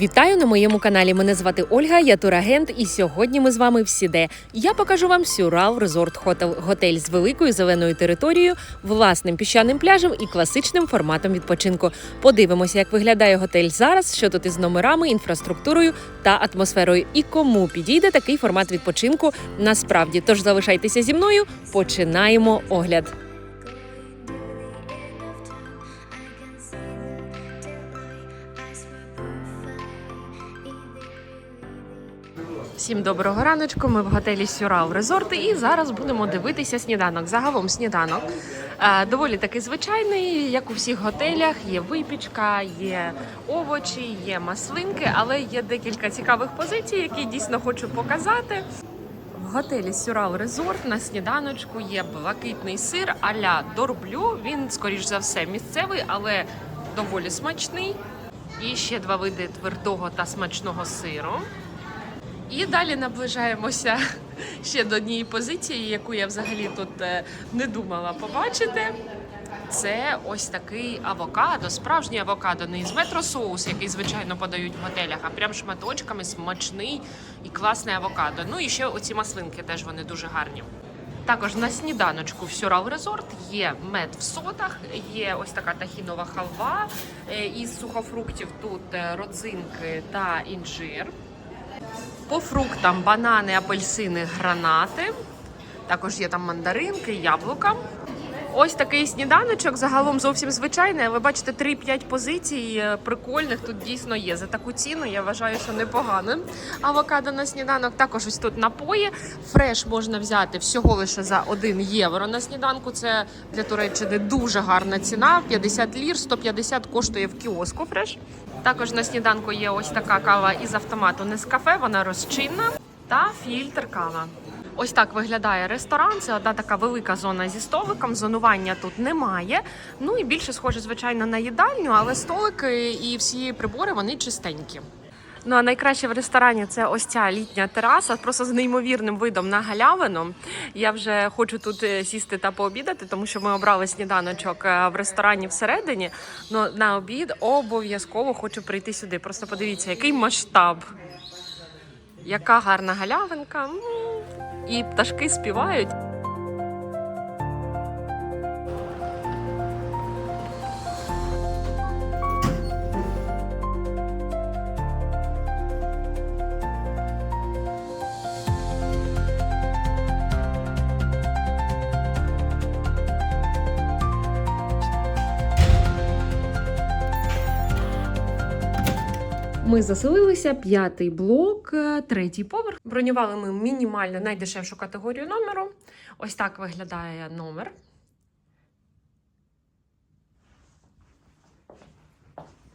Вітаю на моєму каналі. Мене звати Ольга, я турагент, і сьогодні ми з вами в Сіде. Я покажу вам Сюрал Резорт Хотел, готель з великою зеленою територією, власним піщаним пляжем і класичним форматом відпочинку. Подивимося, як виглядає готель зараз, що тут із номерами, інфраструктурою та атмосферою, і кому підійде такий формат відпочинку насправді. Тож залишайтеся зі мною. Починаємо огляд. Всім доброго раночку. Ми в готелі Сюрал Резорт і зараз будемо дивитися сніданок. Загалом сніданок е, доволі таки звичайний, як у всіх готелях. Є випічка, є овочі, є маслинки, але є декілька цікавих позицій, які дійсно хочу показати. В готелі Сюрал Резорт на сніданочку є блакитний сир а-ля дорблю. Він, скоріш за все, місцевий, але доволі смачний. І ще два види твердого та смачного сиру. І далі наближаємося ще до однієї позиції, яку я взагалі тут е, не думала побачити. Це ось такий авокадо, справжній авокадо, не із метросоус, який звичайно подають в готелях, а прям шматочками смачний і класний авокадо. Ну і ще оці маслинки теж вони дуже гарні. Також на сніданочку в Сюрал Резорт є мед в сотах, є ось така тахінова халва е, із сухофруктів. Тут е, родзинки та інжир. По фруктам банани, апельсини, гранати. Також є там мандаринки, яблука. Ось такий сніданочок, загалом зовсім звичайний. Ви бачите 3-5 позицій е, прикольних тут дійсно є. За таку ціну я вважаю, що непогано. Авокадо на сніданок. Також ось тут напої. Фреш можна взяти всього лише за 1 євро на сніданку. Це для Туреччини дуже гарна ціна. 50 лір, 150 коштує в кіоску фреш. Також на сніданку є ось така кава із автомату Нескафе, вона розчинна та фільтр кава. Ось так виглядає ресторан. Це одна така велика зона зі столиком. Зонування тут немає. Ну і більше схоже, звичайно, на їдальню, але столики і всі прибори вони чистенькі. Ну а найкраще в ресторані це ось ця літня тераса, просто з неймовірним видом на галявину. Я вже хочу тут е, сісти та пообідати, тому що ми обрали сніданочок е, в ресторані всередині. Ну на обід обов'язково хочу прийти сюди. Просто подивіться, який масштаб, яка гарна галявинка. І пташки співають. Ми заселилися п'ятий блок, е, третій поверх. Бронювали ми мінімально найдешевшу категорію номеру. Ось так виглядає номер.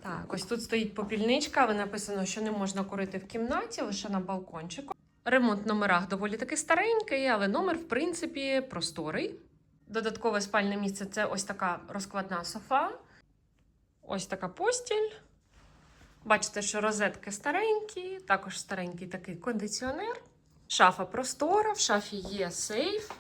Так, ось тут стоїть попільничка, але написано, що не можна курити в кімнаті, лише на балкончику. Ремонт в номерах доволі таки старенький, але номер, в принципі, просторий. Додаткове спальне місце це ось така розкладна софа, ось така постіль. Бачите, що розетки старенькі, також старенький такий кондиціонер. Шафа простора, в шафі є сейф.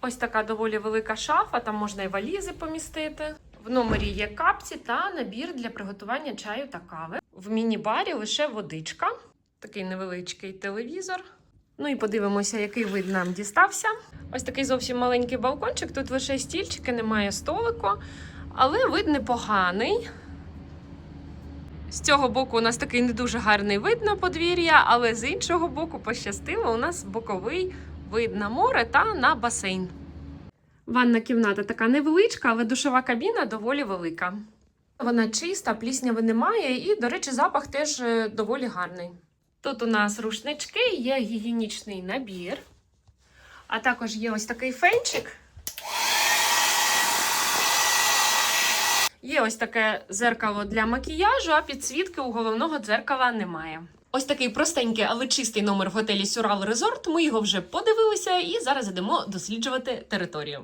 Ось така доволі велика шафа, там можна і валізи помістити. В номері є капці та набір для приготування чаю та кави. В міні-барі лише водичка, такий невеличкий телевізор. Ну і подивимося, який вид нам дістався. Ось такий зовсім маленький балкончик. Тут лише стільчики, немає столику. Але вид непоганий. З цього боку у нас такий не дуже гарний вид на подвір'я, але з іншого боку пощастило, у нас боковий вид на море та на басейн. Ванна кімната така невеличка, але душова кабіна доволі велика. Вона чиста, плісняви немає, і, до речі, запах теж е, доволі гарний. Тут у нас рушнички, є гігієнічний набір, а також є ось такий фенчик. Є ось таке дзеркало для макіяжу, а підсвітки у головного дзеркала немає. Ось такий простенький, але чистий номер в готелі Сюрал Резорт. Ми його вже подивилися і зараз йдемо досліджувати територію.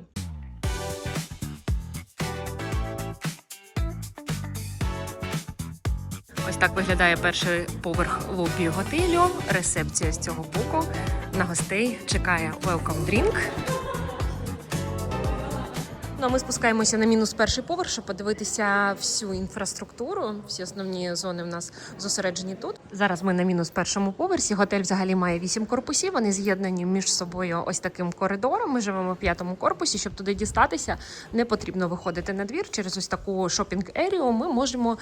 Ось так виглядає перший поверх лобі готелю. Ресепція з цього боку. На гостей чекає welcome drink. Ну, а ми спускаємося на мінус перший поверх, щоб подивитися всю інфраструктуру. Всі основні зони в нас зосереджені тут. Зараз ми на мінус першому поверсі. Готель взагалі має вісім корпусів. Вони з'єднані між собою ось таким коридором. Ми живемо в п'ятому корпусі. Щоб туди дістатися, не потрібно виходити на двір. Через ось таку шопінг ерію ми можемо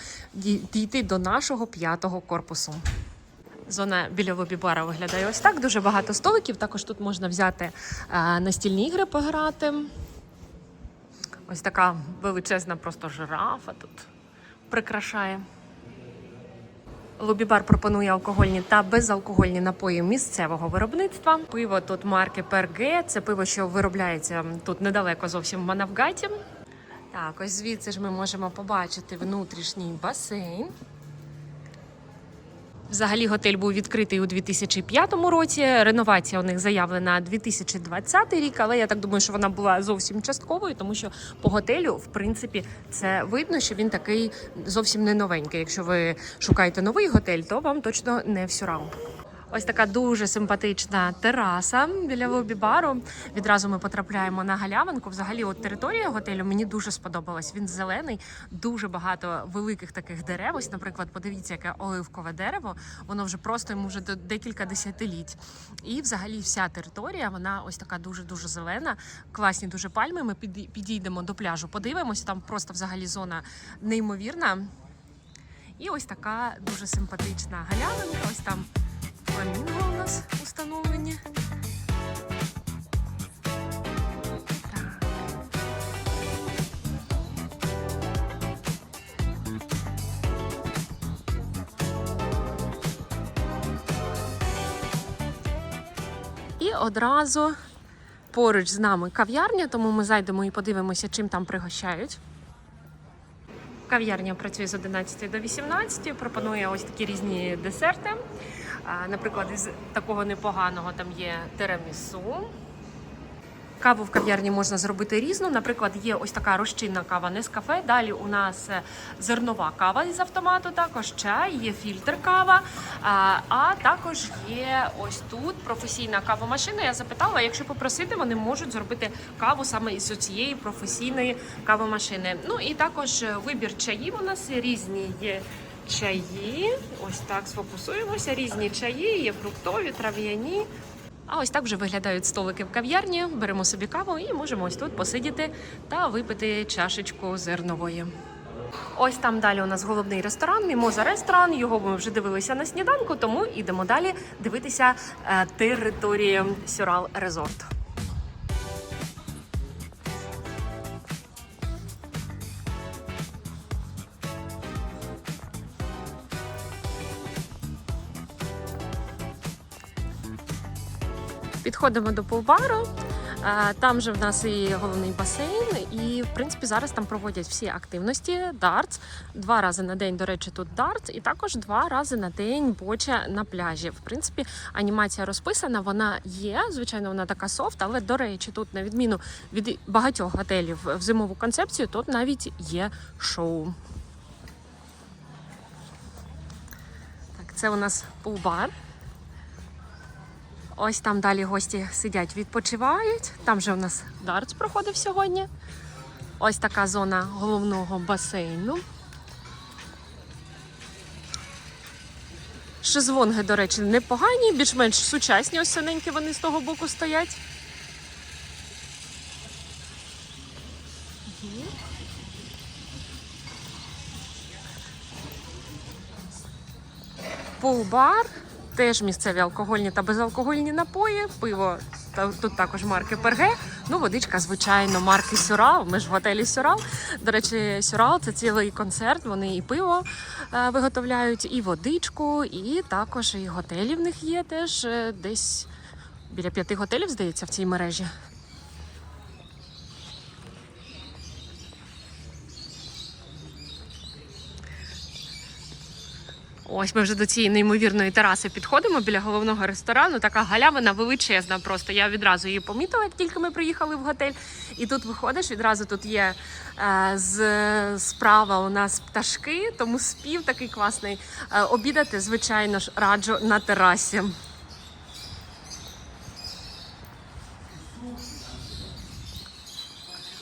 дійти до нашого п'ятого корпусу. Зона біля лобі-бара виглядає ось так. Дуже багато столиків. Також тут можна взяти е, настільні ігри пограти. Ось така величезна просто жирафа тут прикрашає. Лобі-бар пропонує алкогольні та безалкогольні напої місцевого виробництва. Пиво тут марки Перге. Це пиво, що виробляється тут недалеко зовсім в Манавгаті. Так, ось звідси ж ми можемо побачити внутрішній басейн. Взагалі готель був відкритий у 2005 році. Реновація у них заявлена 2020 рік, але я так думаю, що вона була зовсім частковою, тому що по готелю, в принципі, це видно, що він такий зовсім не новенький. Якщо ви шукаєте новий готель, то вам точно не всю Сюрам. Ось така дуже симпатична тераса біля лобі-бару. Відразу ми потрапляємо на галявинку. Взагалі, от територія готелю мені дуже сподобалась. Він зелений, дуже багато великих таких дерев. Ось, наприклад, подивіться, яке оливкове дерево. Воно вже просто йому вже декілька десятиліть. І взагалі вся територія, вона ось така дуже дуже зелена. Класні дуже пальми. Ми піді- підійдемо до пляжу, подивимось. Там просто взагалі зона неймовірна. І ось така дуже симпатична галявинка. Ось там фламінго у нас установлені. І одразу поруч з нами кав'ярня, тому ми зайдемо і подивимося, чим там пригощають. Кав'ярня працює з 11 до 18, пропонує ось такі різні десерти. Наприклад, із такого непоганого там є тирамісу. Каву в кав'ярні можна зробити різну. Наприклад, є ось така розчинна кава Нескафе. Далі у нас е, зернова кава із автомату, також чай, є фільтр кава. А, а також є ось тут професійна кавомашина. Я запитала, якщо попросити, вони можуть зробити каву саме із цієї професійної кавомашини. Ну і також е, вибір чаїв у нас різні є. Чаї, ось так сфокусуємося. Різні чаї, є фруктові, трав'яні. А ось так вже виглядають столики в кав'ярні. Беремо собі каву і можемо ось тут посидіти та випити чашечку зернової. Ось там далі у нас головний ресторан, Мімоза ресторан. Його ми вже дивилися на сніданку, тому йдемо далі дивитися е, території Сюрал Резорт. Підходимо до пулбару. Е, Там же в нас і головний басейн, і в принципі зараз там проводять всі активності. Дартс два рази на день. До речі, тут дартс, і також два рази на день боча на пляжі. В принципі, анімація розписана. Вона є. Звичайно, вона така софт, але до речі, тут на відміну від багатьох готелів в зимову концепцію, тут навіть є шоу. Так, це у нас пул-бар. Ось там далі гості сидять, відпочивають. Там же у нас дартс проходив сьогодні. Ось така зона головного басейну. Шезлонги, до речі, непогані, більш-менш сучасні, ось синенькі вони з того боку стоять. Пул-бар, теж місцеві алкогольні та безалкогольні напої, пиво та тут також марки Перге. Ну, водичка, звичайно, марки Сюрал. Ми ж в готелі Сюрал. До речі, Сюрал це цілий концерт. Вони і пиво е, виготовляють, і водичку, і також і готелі в них є теж е, десь біля п'яти готелів, здається, в цій мережі. Ось ми вже до цієї неймовірної тераси підходимо біля головного ресторану. Така галявина величезна. Просто я відразу її помітила, як тільки ми приїхали в готель. І тут виходиш, відразу тут є е, з справа у нас пташки, тому спів такий класний. Е, обідати, звичайно ж, раджу на терасі.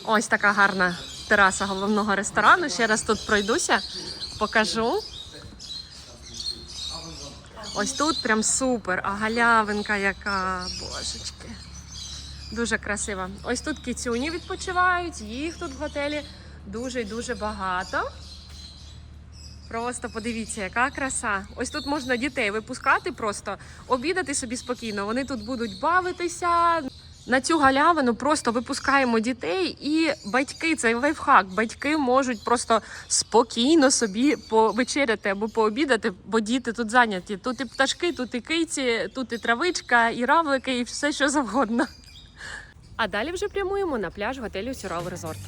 Ось така гарна тераса головного ресторану. Ще раз тут пройдуся, покажу. Ось тут прям супер, а галявинка яка, божечки. Дуже красиво. Ось тут кіцюні відпочивають, їх тут в готелі дуже і дуже багато. Просто подивіться, яка краса. Ось тут можна дітей випускати, просто обідати собі спокійно. Вони тут будуть бавитися. На цю галявину просто випускаємо дітей, і батьки цей лайфхак. Батьки можуть просто спокійно собі повечеряти або пообідати, бо діти тут зайняті. Тут і пташки, тут і киці, тут і травичка, і равлики, і все що завгодно. А далі вже прямуємо на пляж готелю Сюрал Резорт.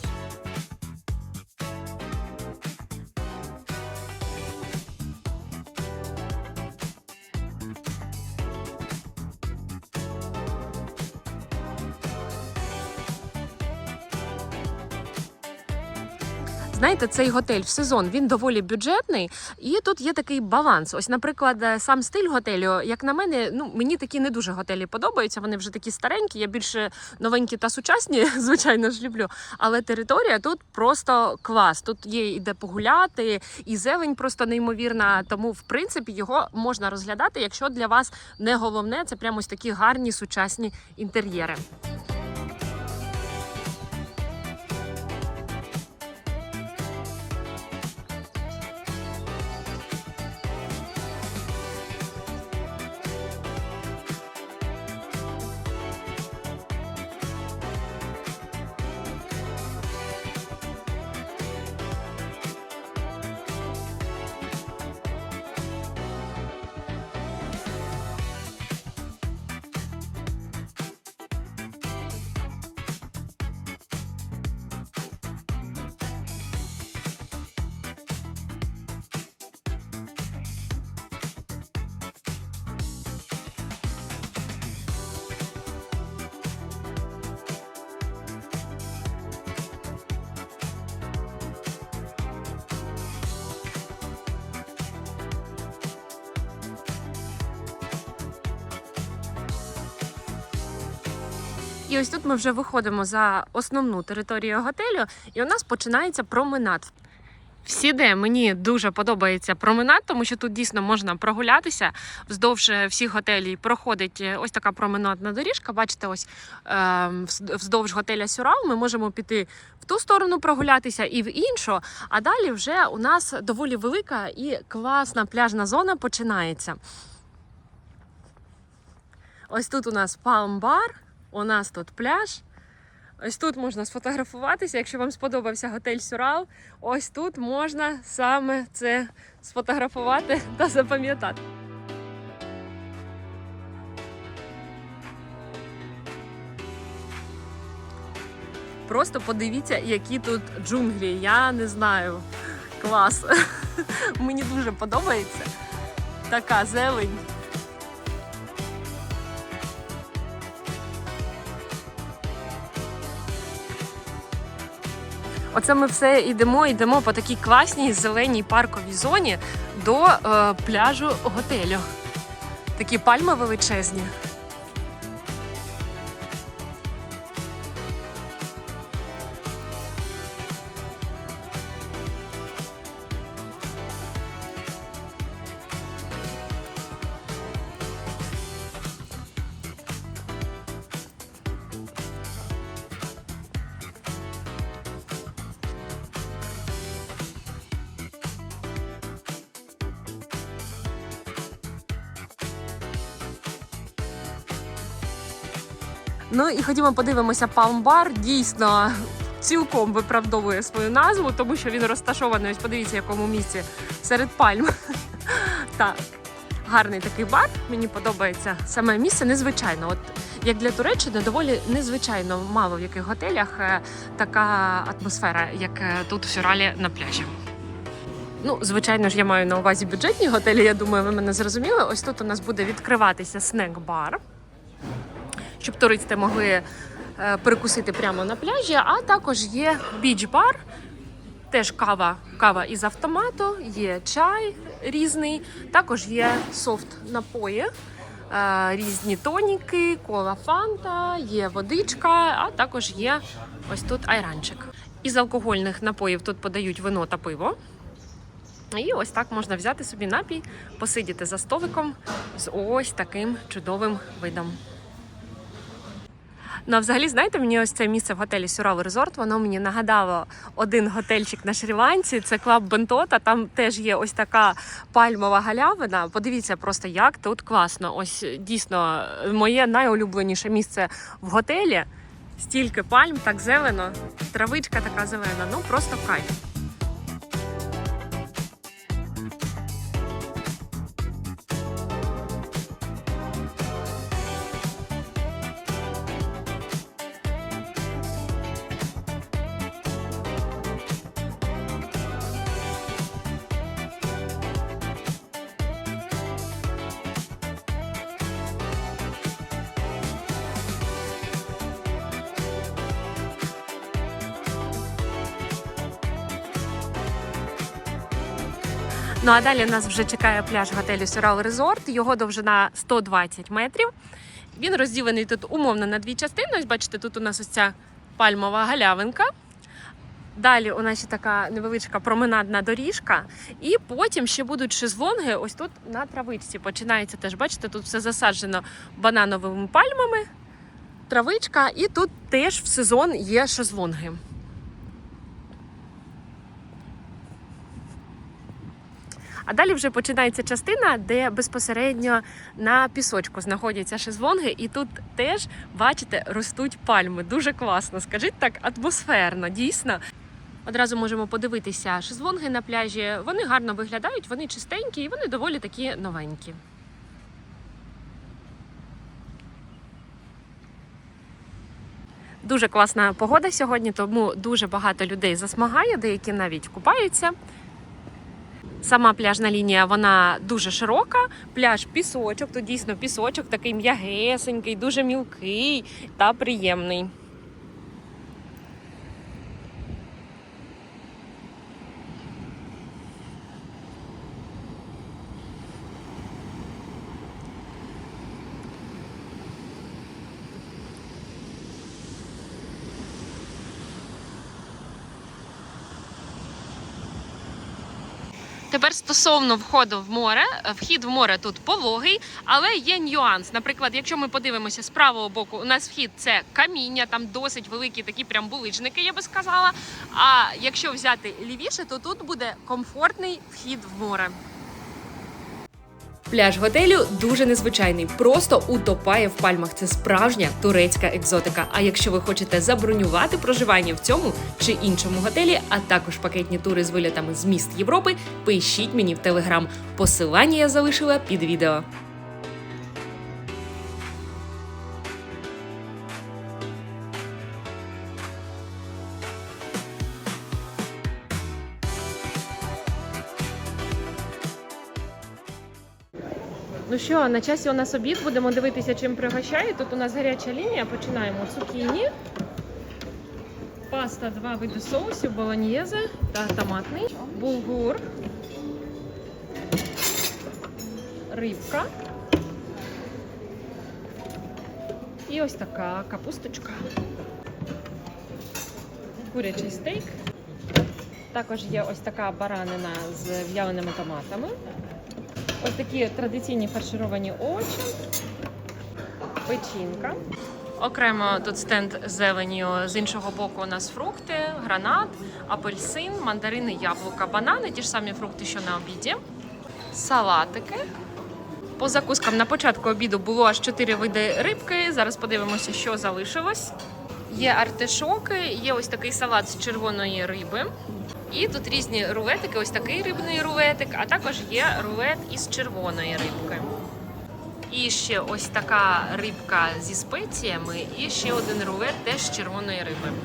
Знаєте, цей готель в сезон він доволі бюджетний, і тут є такий баланс. Ось, наприклад, е, сам стиль готелю, як на мене, ну мені такі не дуже готелі подобаються. Вони вже такі старенькі. Я більше новенькі та сучасні, звичайно ж люблю. Але територія тут просто клас. Тут є і де погуляти, і зелень просто неймовірна. Тому, в принципі, його можна розглядати, якщо для вас не головне, це прямо ось такі гарні сучасні інтер'єри. І ось тут ми вже виходимо за основну територію готелю, і у нас починається променад. Всі де мені дуже подобається променад, тому що тут дійсно можна прогулятися вздовж е, всіх готелів. Проходить е, ось така променадна доріжка. Бачите, ось е, вздовж готеля Сюрал ми можемо піти в ту сторону прогулятися і в іншу. А далі вже у нас доволі велика і класна пляжна зона починається. Ось тут у нас палм-бар, у нас тут пляж. Ось тут можна сфотографуватися. Якщо вам сподобався готель Сюрал, ось тут можна саме це сфотографувати та запам'ятати. Просто подивіться, які тут джунглі. Я не знаю. Клас. Мені дуже подобається. Така зелень. Оце ми все йдемо, йдемо по такій класній зеленій парковій зоні до е, пляжу готелю. Такі пальми величезні. Ну і ходімо подивимося, Палм-бар дійсно цілком виправдовує свою назву, тому що він розташований, ось подивіться, в якому місці серед пальм. Так, гарний такий бар. Мені подобається саме місце незвичайно. От як для Туреччини, доволі незвичайно мало в яких готелях е, така атмосфера, як е, тут в Сюралі на пляжі. Ну, звичайно ж, я маю на увазі бюджетні готелі. Я думаю, ви мене зрозуміли. Ось тут у нас буде відкриватися снек-бар щоб туристи могли е, перекусити прямо на пляжі. А також є біч-бар, теж кава, кава із автомату, є чай різний, також є софт напої. е, Різні тоніки, кола фанта, є водичка, а також є Ось тут айранчик. Із алкогольних напоїв тут подають вино та пиво. І ось так можна взяти собі напій, посидіти за столиком з ось таким чудовим видом. Ну, а взагалі, знаєте, мені ось це місце в готелі Сюрал Резорт, воно мені нагадало один готельчик на Шрі-Ланці, це клаб Бентота. Там теж є ось така пальмова галявина. Подивіться просто, як тут класно. Ось дійсно моє найулюбленіше місце в готелі. Стільки пальм, так зелено, травичка така зелена. Ну просто кайф. Ну а далі нас вже чекає пляж готелю Сюрал Резорт. Його довжина 120 метрів. Він розділений тут умовно на дві частини. Ось бачите, тут у нас ось ця пальмова галявинка. Далі у нас ще така невеличка променадна доріжка, і потім ще будуть шезлонги. Ось тут на травичці. Починається теж, бачите, тут все засаджено банановими пальмами, травичка, і тут теж в сезон є шезлонги. А далі вже починається частина, де безпосередньо на пісочку знаходяться шезлонги, і тут теж, бачите, ростуть пальми. Дуже класно. Скажіть так, атмосферно, дійсно. Одразу можемо подивитися шезлонги на пляжі. Вони гарно виглядають, вони чистенькі і вони доволі такі новенькі. Дуже класна погода сьогодні, тому дуже багато людей засмагає, деякі навіть купаються. Сама пляжна лінія вона дуже широка. Пляж пісочок, тут дійсно пісочок такий м'ягесенький, дуже мілкий та приємний. Тепер стосовно входу в море, вхід в море тут пологий, але є нюанс. Наприклад, якщо ми подивимося з правого боку, у нас вхід це каміння, там досить великі такі прям буличники, я би сказала. А якщо взяти лівіше, то тут буде комфортний вхід в море. Пляж готелю дуже незвичайний, просто утопає в пальмах. Це справжня турецька екзотика. А якщо ви хочете забронювати проживання в цьому чи іншому готелі, а також пакетні тури з вилітами з міст Європи, пишіть мені в телеграм. Посилання я залишила під відео. Ну що, на часі у нас обід, будемо дивитися, чим пригощає. Тут у нас гаряча лінія. Починаємо цукіні, паста, два види соусів, болоньєзе та томатний, булгур, рибка. І ось така капусточка. Курячий стейк. Також є ось така баранина з в'яленими томатами. Ось такі традиційні фаршировані овочі, печінка. Окремо тут стенд з зеленню. З іншого боку у нас фрукти, гранат, апельсин, мандарини, яблука, банани, ті ж самі фрукти, що на обіді, салатики. По закускам на початку обіду було аж 4 види рибки. Зараз подивимося, що залишилось. Є артишоки, є ось такий салат з червоної риби. І тут різні рулетики, ось такий рибний рулетик, а також є рулет із червоної рибки. І ще ось така рибка зі спеціями, і ще один рулет теж з червоної риби.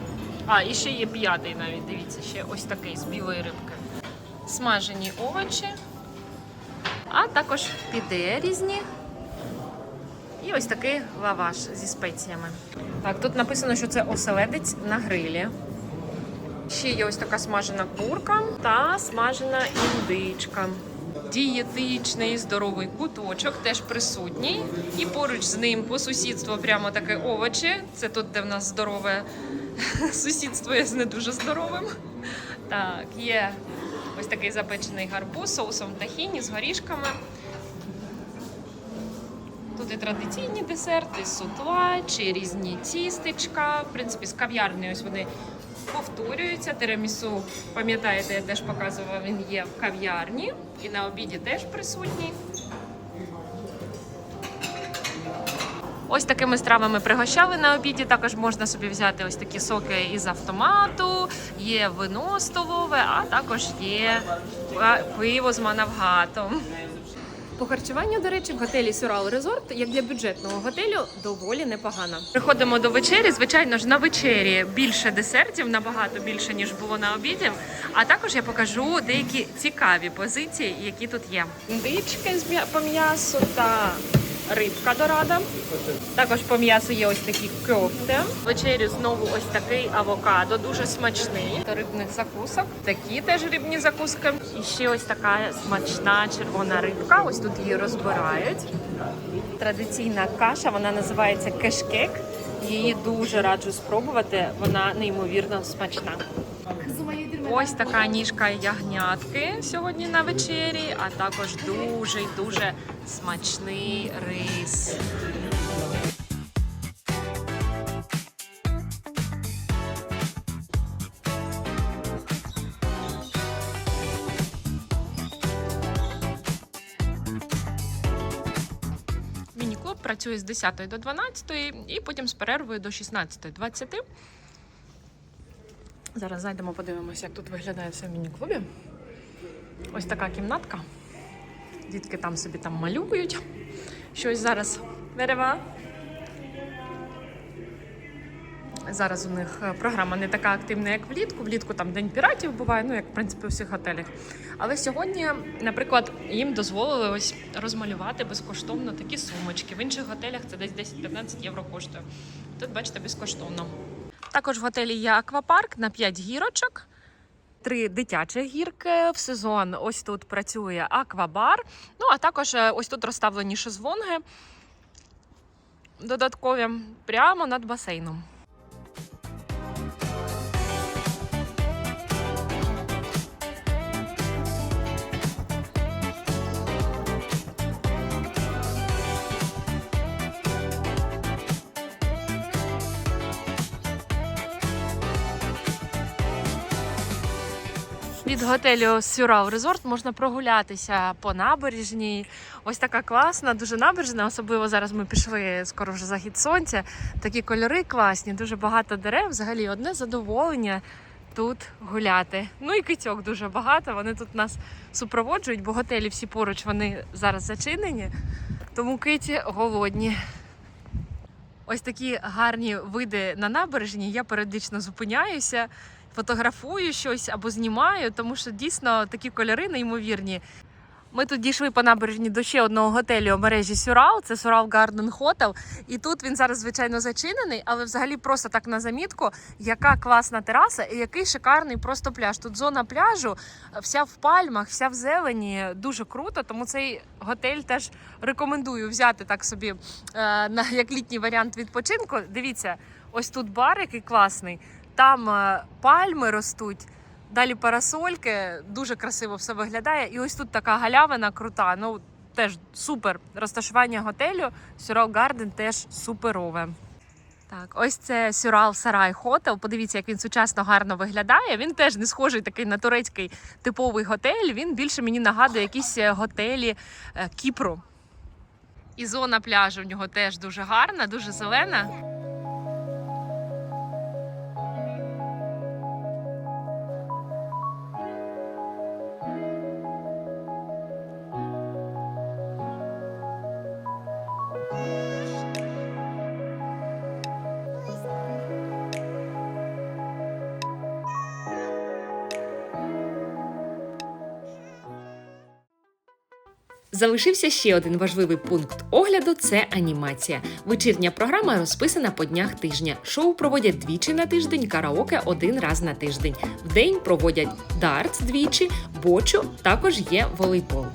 А, і ще є п'ятий навіть, дивіться, ще ось такий з білої рибки. Смажені овочі, а також піде різні. І ось такий лаваш зі спеціями. Так, тут написано, що це оселедець на грилі. Ще є ось така смажена курка та смажена індичка. дієтичний здоровий куточок, теж присутній. І поруч з ним по сусідству прямо таке овочі. Це тут, де в нас здорове сусідство є з не дуже здоровим. Так, є ось такий запечений гарбуз соусом тахіні з горішками. Тут і традиційні десерти, сутла чи різні тістечка. В принципі, з кав'ярні ось вони повторюються. Тирамісу, пам'ятаєте, я теж показувала, він є в кав'ярні і на обіді теж присутній. Ось такими стравами пригощали на обіді. Також можна собі взяти ось такі соки із автомату, є вино столове, а також є пиво з манавгатом. По харчуванню, до речі, в готелі Сюрал Резорт, як для бюджетного готелю, доволі непогано. Приходимо до вечері. Звичайно ж, на вечері більше десертів, набагато більше ніж було на обіді. А також я покажу деякі цікаві позиції, які тут є. Дичка з м'я- по м'ясу та рибка дорада. Також по м'ясу є ось такі кофти. Вечерю знову ось такий авокадо, дуже смачний. До рибних закусок. Такі теж рибні закуски. І ще ось така смачна червона рибка. Ось тут її розбирають. Традиційна каша, вона називається кешкек. Її дуже раджу спробувати. Вона неймовірно смачна. Ось така ніжка ягнятки сьогодні на вечері, а також дуже дуже смачний рис. Міні-клуб працює з 10 до 12 і потім з перервою до 16.20. Зараз зайдемо, подивимося, як тут виглядає все в міні-клубі. Ось така кімнатка. Дітки там собі там малюють. Щось зараз дерева. Зараз у них е, програма не така активна, як влітку. Влітку там День піратів буває, ну як в принципі у всіх готелях. Але сьогодні, наприклад, їм дозволили ось розмалювати безкоштовно такі сумочки. В інших готелях це десь 10-15 євро коштує. Тут, бачите, безкоштовно. Також в готелі є аквапарк на 5 гірочок. Три дитячі гірки в сезон. Ось тут працює аквабар. Ну а також е, ось тут розставлені шезлонги додаткові прямо над басейном. Від готелю Сюрал Резорт можна прогулятися по набережній. Ось така класна, дуже набережна. Особливо зараз ми пішли скоро вже захід сонця. Такі кольори класні, дуже багато дерев. Взагалі одне задоволення тут гуляти. Ну і кицьок дуже багато. Вони тут нас супроводжують, бо готелі всі поруч вони зараз зачинені. Тому киті голодні. Ось такі гарні види на набережні. Я періодично зупиняюся, фотографую щось або знімаю, тому що дійсно такі кольори неймовірні. Ми тут дійшли по набережні до ще одного готелю у мережі Сюрал, це Сюрал Гарден Хотел. І тут він зараз, звичайно, зачинений, але взагалі просто так на замітку, яка класна тераса і який шикарний просто пляж. Тут зона пляжу, вся в пальмах, вся в зелені, дуже круто. Тому цей готель теж рекомендую взяти так собі е, на як літній варіант відпочинку. Дивіться, ось тут бар, який класний. Там е, пальми ростуть. Далі парасольки, дуже красиво все виглядає. І ось тут така галявина крута. Ну теж супер. Розташування готелю Сюрал Гарден теж суперове. Так, ось це Сюрал Сарай Хотел. Подивіться, як він сучасно гарно виглядає. Він теж не схожий такий на турецький типовий готель. Він більше мені нагадує якісь е, готелі е, Кіпру. І зона пляжу в нього теж дуже гарна, дуже зелена. Залишився ще один важливий пункт огляду це анімація. Вечірня програма розписана по днях тижня. Шоу проводять двічі на тиждень, караоке один раз на тиждень. В день проводять дартс двічі, бочу, також є волейбол.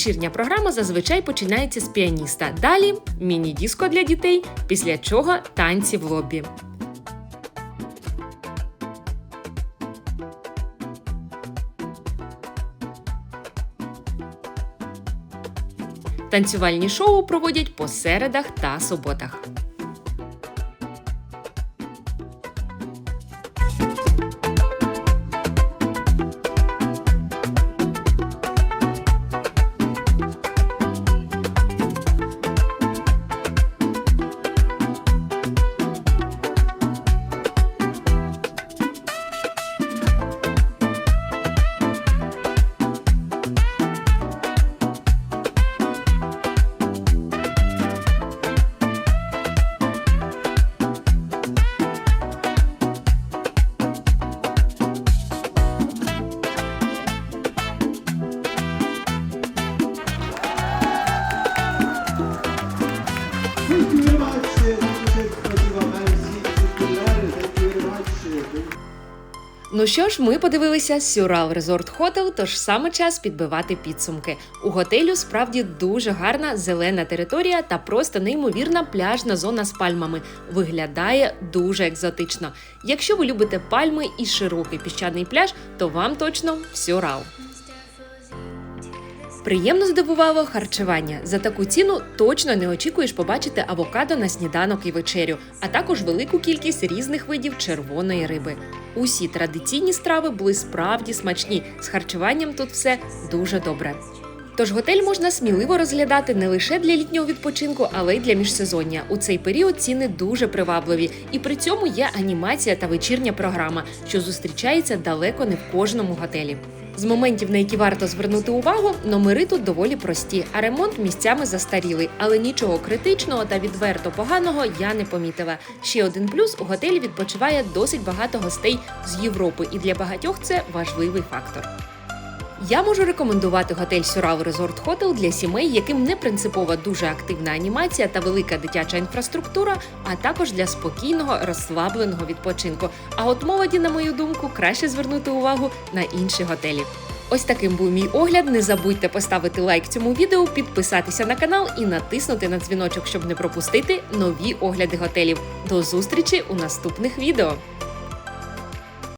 Вечірня програма зазвичай починається з піаніста. Далі міні-діско для дітей, після чого танці в лобі. Танцювальні шоу проводять по середах та суботах. Ну що ж, ми подивилися Сюрал Resort Hotel, тож саме час підбивати підсумки. У готелю справді дуже гарна зелена територія та просто неймовірна пляжна зона з пальмами. Виглядає дуже екзотично. Якщо ви любите пальми і широкий піщаний пляж, то вам точно Сюрал. Приємно здивувало харчування. За таку ціну точно не очікуєш побачити авокадо на сніданок і вечерю, а також велику кількість різних видів червоної риби. Усі традиційні страви були справді смачні. З харчуванням тут все дуже добре. Тож готель можна сміливо розглядати не лише для літнього відпочинку, але й для міжсезоння. У цей період ціни дуже привабливі, і при цьому є анімація та вечірня програма, що зустрічається далеко не в кожному готелі. З моментів, на які варто звернути увагу, номери тут доволі прості, а ремонт місцями застарілий, але нічого критичного та відверто поганого я не помітила. Ще один плюс у готелі відпочиває досить багато гостей з Європи, і для багатьох це важливий фактор. Я можу рекомендувати готель Сюрал Resort Hotel для сімей, яким не принципова дуже активна анімація та велика дитяча інфраструктура, а також для спокійного розслабленого відпочинку. А от молоді, на мою думку, краще звернути увагу на інші готелі. Ось таким був мій огляд. Не забудьте поставити лайк цьому відео, підписатися на канал і натиснути на дзвіночок, щоб не пропустити нові огляди готелів. До зустрічі у наступних відео!